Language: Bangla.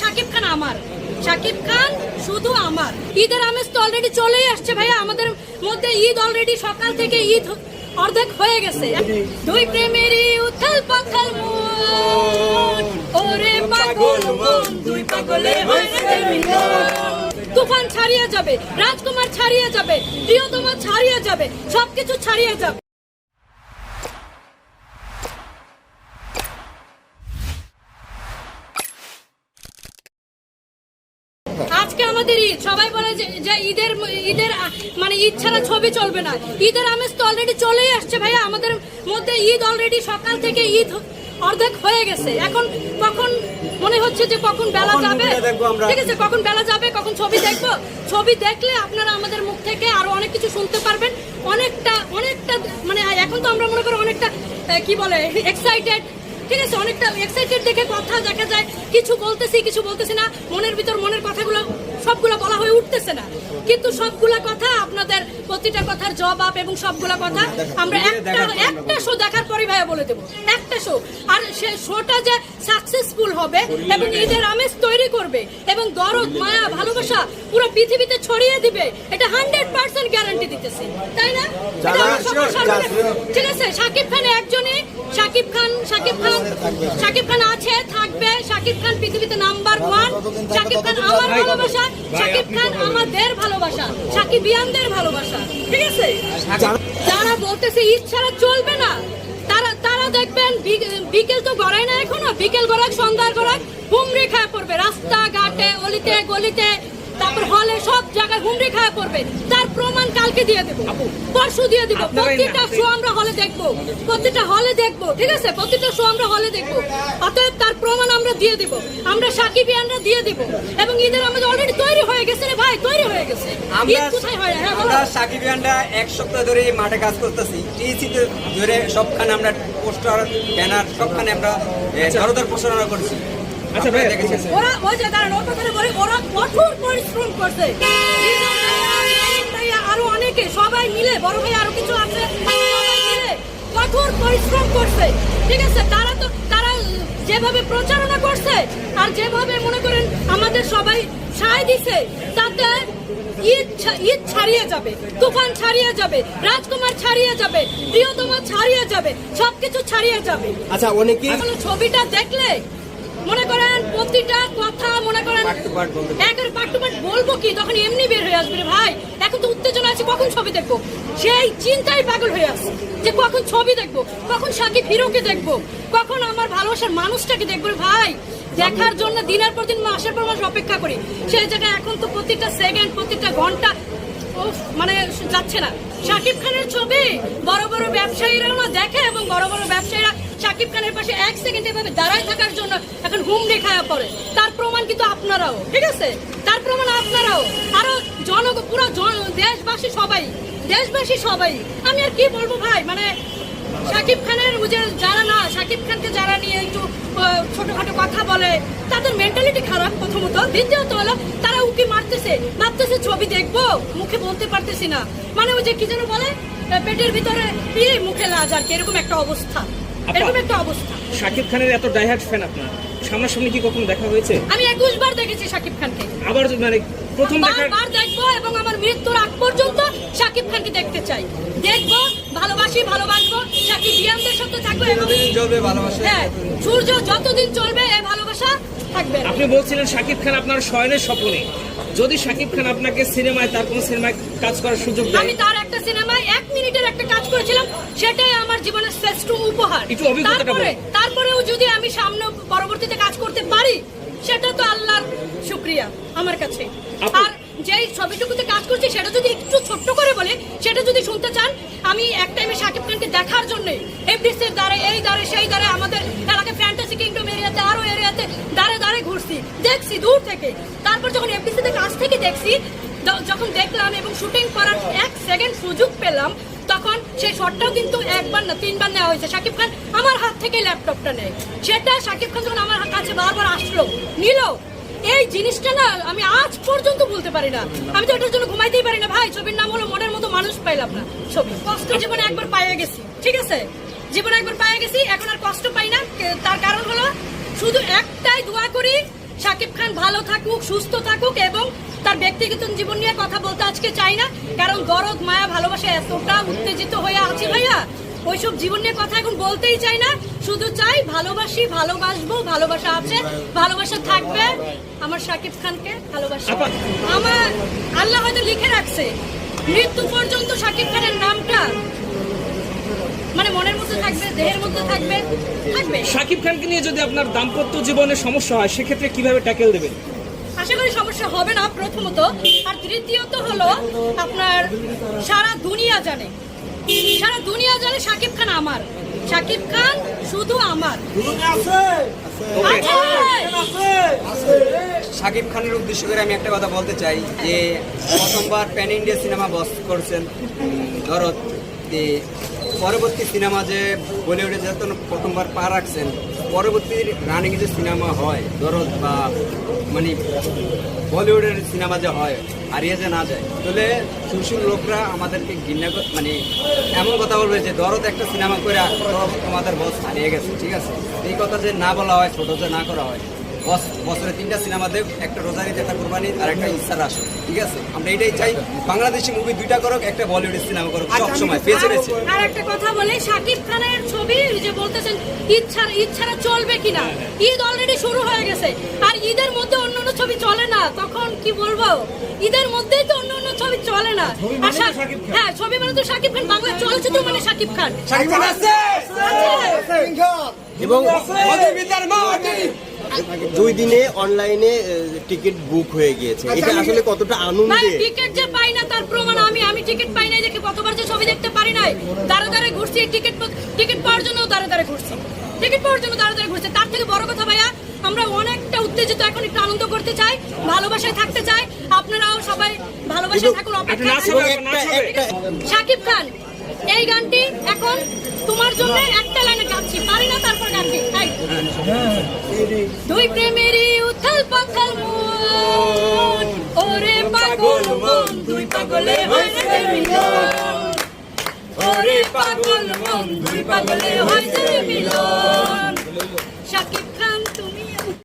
শাকিব খান আমার। শাকিব খান শুধু আমার। ঈদের আমেজ তো অলরেডি চলেই আসছে ভাইয়া। আমাদের মধ্যে ঈদ অলরেডি সকাল থেকে ঈদ অর্ধেক হয়ে গেছে। দুই প্রেমেরই উথাল পাথাল ওরে পাগল দুই পাগলে হয়েছে তুফান ছাড়িয়ে যাবে, রাজকুমার ছাড়িয়ে যাবে, প্রিয়তমা ছাড়িয়ে যাবে, সবকিছু ছাড়িয়ে যাবে আজকে আমাদের ঈদ সবাই বলে যে ঈদের ঈদের মানে ঈদ ছাড়া ছবি চলবে না। ঈদের আমেজ তো অলরেডি চলেই আসছে ভাইয়া। আমাদের মধ্যে ঈদ অলরেডি সকাল থেকে ঈদ অর্ধেক হয়ে গেছে। এখন কখন মনে হচ্ছে যে কখন বেলা যাবে? ঠিক আছে কখন বেলা যাবে কখন ছবি দেখব? ছবি দেখলে আপনারা আমাদের মুখ থেকে আরও অনেক কিছু শুনতে পারবেন। অনেকটা অনেকটা মানে এখন তো আমরা মনে করি অনেকটা কি বলে এক্সাইটেড ঠিক আছে অনেকটা এক্সাইটেড দেখে কথা দেখা যায় কিছু বলতেছি কিছু বলতেছি না মনের ভিতর মনের কথাগুলো সবগুলো বলা হয়ে উঠতেছে না। কিন্তু সবগুলা কথা আপনাদের প্রতিটা কথার জবাব এবং সবগুলা কথা আমরা একটা একটা শো দেখার পরে ভাইয়া বলে দেবো। একটা শো আর সে শোটা যে হবে এবং ঈদের আমেজ তৈরি করবে এবং দরদ মায়া ভালোবাসা পুরো পৃথিবীতে ছড়িয়ে দিবে। এটা হান্ড্রেড পার্সেন্ট গ্যারান্টি দিতেছি। তাই না? ঠিক আছে সাকিব খান একজনই সাকিব খান সাকিব খান সাকিব খান আছে থাকবে। সাকিব খান পৃথিবীতে নাম্বার ওয়ান সাকিব খান আমার ভালোবাসা সাকিব খান আমাদের ভালোবাসা সাকিব ইয়ানদের ভালোবাসা। ঠিক আছে? যারা বলতেছে ছাড়া চলবে না তারা দেখবেন বিকেল তো গড়ায় না এখনও। বিকেল গড়াক, সন্ধ্যার গড়াক হুমড়ি খায় পড়বে। রাস্তাঘাটে, অলিতে, গলিতে তারপর হলে সব জায়গায় হুমড়ি খায় পড়বে। তার প্রমাণ কালকে দিয়ে দেবো। পরশু দিয়ে দিব। প্রতিটা শো আমরা হলে দেখব। প্রতিটা হলে দেখব ঠিক আছে? প্রতিটা শো আমরা হলে দেখব। অতএব তার প্রমাণ আমরা দিয়ে দিব। আমরা সাকিবিয়ানরা দিয়ে দিব। এবং ঈদের আমাদের অলরেডি তৈরি হয়ে গেছে রে ভাই তৈরি হয়ে গেছে। ঈদ কোথায় হয়? হ্যাঁ বলো। আমরা সাকিবিয়ানরা এক সপ্তাহ ধরে মাঠে কাজ করতেছি। টিএসিতে ধরে সবখানে আমরা পোস্টার ব্যানার সবখানে আমরা দরদার প্রচারণা করছি। আচ্ছা আপনারা ভাই, দেখেছেন ওরা ওই যে দাঁড়ান ওর কথাটা ওরা কঠোর পরিশ্রম করছে। আরও অনেকে সবাই মিলে বড় ভাই আরও কিছু আছে কঠোর পরিশ্রম করছে। ঠিক আছে তারা তো তারা যেভাবে প্রচারণা করছে আর যেভাবে মনে করেন আমাদের সবাই সায় দিছে তাতে ঈদ ঈদ ছাড়িয়ে যাবে তুফান ছাড়িয়ে যাবে রাজকুমার ছাড়িয়ে যাবে প্রিয়তমা ছাড়িয়ে যাবে সবকিছু ছাড়িয়ে যাবে। আচ্ছা আসলে ছবিটা দেখলে মনে করেন প্রতিটা কথা মনে করেন একের পার্ট টু পার্ট বলব কি? তখন এমনি বের হয়ে আসবে রে ভাই এখন তো উত্তেজনা আছে কখন ছবি দেখব? সেই চিন্তায় পাগল হয়ে আসছে যে কখন ছবি দেখব কখন সাকিব হিরোকে দেখব কখন আমার ভালোবাসার মানুষটাকে দেখব রে ভাই। দেখার জন্য দিনের পর দিন মাসের পর মাস অপেক্ষা করি। সেই জায়গায় এখন তো প্রতিটা সেকেন্ড প্রতিটা ঘণ্টা মানে যাচ্ছে না। শাকিব খানের ছবি বড় বড় ব্যবসায়ীরাও না দেখে এবং বড় বড় ব্যবসায়ীরা শাকিব খানের পাশে এক সেকেন্ড এভাবে দাঁড়ায় থাকার জন্য এখন হুম খায়া পড়ে। তার প্রমাণ কিন্তু আপনারাও, ঠিক আছে? তার প্রমাণ আপনারাও। আরও জন পুরো দেশবাসী সবাই দেশবাসী সবাই। আমি আর কি বলব ভাই? মানে শাকিব খানের যে যারা না শাকিব খানকে যারা নিয়ে একটু ছোটখাটো কথা বলে, তাদের মেন্টালিটি খারাপ প্রথমত। দ্বিতীয়ত হলো তারা উকি মারতেছে। ভাবতেছে, ছবি দেখব? মুখে বলতে পারতেছি না। মানে ওই যে কি যেন বলে, পেটের ভিতরে ইয়ে মুখে লাজ আর কি। এরকম একটা অবস্থা। এরকম একটা অবস্থা। শাকিব খানের এত ডাইহার্ট ফ্যান আপনার? সামনাসামনি কি কখনো দেখা হয়েছে? আমি একুশ বার দেখেছি শাকিব খানকে। আবার মানে প্রথম দেখার বারবার দেখব এবং আমার মৃত্যুর আগ পর্যন্ত শাকিব খানকে দেখতে চাই। দেখব ভালোবাসি ভালোবাসবো শাকিব বিয়ামদের সাথে থাকব এবং চলবে ভালোবাসা। হ্যাঁ সূর্য যতদিন চলবে এই ভালোবাসা থাকবে। আপনি বলছিলেন শাকিব খান আপনার শয়নের স্বপ্নে যদি শাকিব খান আপনাকে সিনেমায় তার কোন সিনেমায় কাজ করার সুযোগ দেয়? আমি তার একটা সিনেমায় এক মিনিটের একটা কাজ করেছিলাম সেটাই আমার জীবনের শ্রেষ্ঠ উপহার। তারপরে তারপরেও যদি আমি সামনে পরবর্তীতে কাজ করতে পারি সেটা তো আল্লাহর শুক্রিয়া আমার কাছে। আর যেই ছবিটুকুতে কাজ করছি সেটা যদি একটু ছোট্ট করে বলে সেটা যদি শুনতে চান আমি এক টাইমে শাকিব খানকে দেখার জন্য এফডিসির দ্বারে এই দ্বারে সেই দ্বারে আমাদের এলাকায় ফ্যান্টাসি কিংডম এরিয়াতে আরও এরিয়াতে দাঁড়ে দাঁড়ে ঘুরছি। দেখছি দূর থেকে। তারপর যখন এফডিসিতে কাছ থেকে দেখছি যখন দেখলাম এবং শুটিং করার এক সেকেন্ড সুযোগ পেলাম, তখন সেই শটটাও কিন্তু একবার না, তিনবার নেওয়া হয়েছে। শাকিব খান আমার হাত থেকে ল্যাপটপটা নেয়। সেটা শাকিব খান যখন আমার কাছে বারবার আসলো, নিল। এই জিনিসটা না আমি আজ পর্যন্ত বলতে পারি না। আমি তো এটার জন্য ঘুমাইতেই পারি না। ভাই, ছবির নাম হলো মনের মতো মানুষ পাইলাম না ছবি। কষ্ট জীবনে একবার পাইয়ে গেছি, ঠিক আছে? জীবনে একবার পাইয়ে গেছি, এখন আর কষ্ট পাই না। তার কারণ হলো শুধু একটাই দোয়া করি শাকিব খান ভালো থাকুক সুস্থ থাকুক এবং তার ব্যক্তিগত জীবন নিয়ে কথা বলতে আজকে চাই না। কারণ দরদ মায়া ভালোবাসা এতটা উত্তেজিত হয়ে আছে ভাইয়া। ওইসব জীবন নিয়ে কথা এখন বলতেই চাই না। শুধু চাই ভালোবাসি ভালোবাসবো ভালোবাসা আছে ভালোবাসা থাকবে। আমার শাকিব খানকে ভালোবাসা। আমার আল্লাহ হয়তো লিখে রাখছে মৃত্যু পর্যন্ত শাকিব খানের নামটা মানে মনের মধ্যে থাকবে দেহের মধ্যে থাকবে থাকবে। শাকিব খানকে নিয়ে যদি আপনার দাম্পত্য জীবনে সমস্যা হয় সেক্ষেত্রে কীভাবে ট্যাকেল দেবেন? আশা করি সমস্যা হবে না প্রথমত। আর তৃতীয়ত হলো আপনার সারা দুনিয়া জানে। সারা দুনিয়া জানে শাকিব খান আমার। শাকিব খান শুধু আমার। আছে। শাকিব খানের উদ্দেশ্য করে আমি একটা কথা বলতে চাই যে প্রথমবার প্যান ইন্ডিয়া সিনেমা বস করছেন দরদ। যে পরবর্তী সিনেমা যে বলিউডে যখন প্রথমবার পা রাখছেন, পরবর্তী রানিং যে সিনেমা হয়, দরদ বা মানে বলিউডের সিনেমা যে হয়, হারিয়ে যে না যায়, তাহলে সুশীল লোকরা আমাদেরকে ঘৃণা মানে এমন কথা বলবে যে দরদ একটা সিনেমা করে তোমাদের বস হারিয়ে গেছে, ঠিক আছে? এই কথা যে না বলা হয়, ছোট যে না করা হয় বছরে তিনটা সিনেমা দেব একটা রোজারিতে একটা কোরবানি আর একটা ইচ্ছার আসো ঠিক আছে? আমরা এটাই চাই বাংলাদেশি মুভি দুইটা করুক একটা বলিউডের সিনেমা করুক সব সময় বেছে বেছে। আর একটা কথা বলে শাকিব খানের ছবি যে বলতেছেন ইচ্ছার ইচ্ছারা চলবে কিনা? ঈদ অলরেডি শুরু হয়ে গেছে আর ঈদের মধ্যে অন্য অন্য ছবি চলে না তখন কি বলব? ঈদের মধ্যেই তো অন্য অন্য ছবি চলে না। আর হ্যাঁ ছবি মানে তো শাকিব খান বাংলা চলচ্চিত্র মানে শাকিব খান। শাকিব খান আছে। এবং দুই দিনে অনলাইনে টিকিট বুক হয়ে গিয়েছে। এটা আসলে কতটা আনন্দে? টিকিট যে পাই না তার প্রমাণ আমি আমি টিকিট পাই নাই দেখে কতবার যে ছবি দেখতে পারি নাই। দাঁড়ে দাঁড়ে ঘুরছি টিকিট টিকিট পাওয়ার জন্য দাঁড়ে দাঁড়ে ঘুরছি। টিকিট পাওয়ার জন্য দাঁড়ে দাঁড়ে ঘুরছি। তার থেকে বড় কথা ভাইয়া আমরা অনেকটা উত্তেজিত এখন একটু আনন্দ করতে চাই ভালোবাসায় থাকতে চাই। আপনারাও সবাই ভালোবাসায় থাকুন অপেক্ষা শাকিব খান এই গানটি এখন তোমার জন্য একটা লাইনে গাচ্ছি পারি না তারপর তাই দুই প্রেমেরই উথাল পাথাল মন। ওরে পাগল মন, দুই পাগলে হয়েছে মিলন ওরে পাগল মন, দুই পাগলে হয়েছে মিলন শাকিব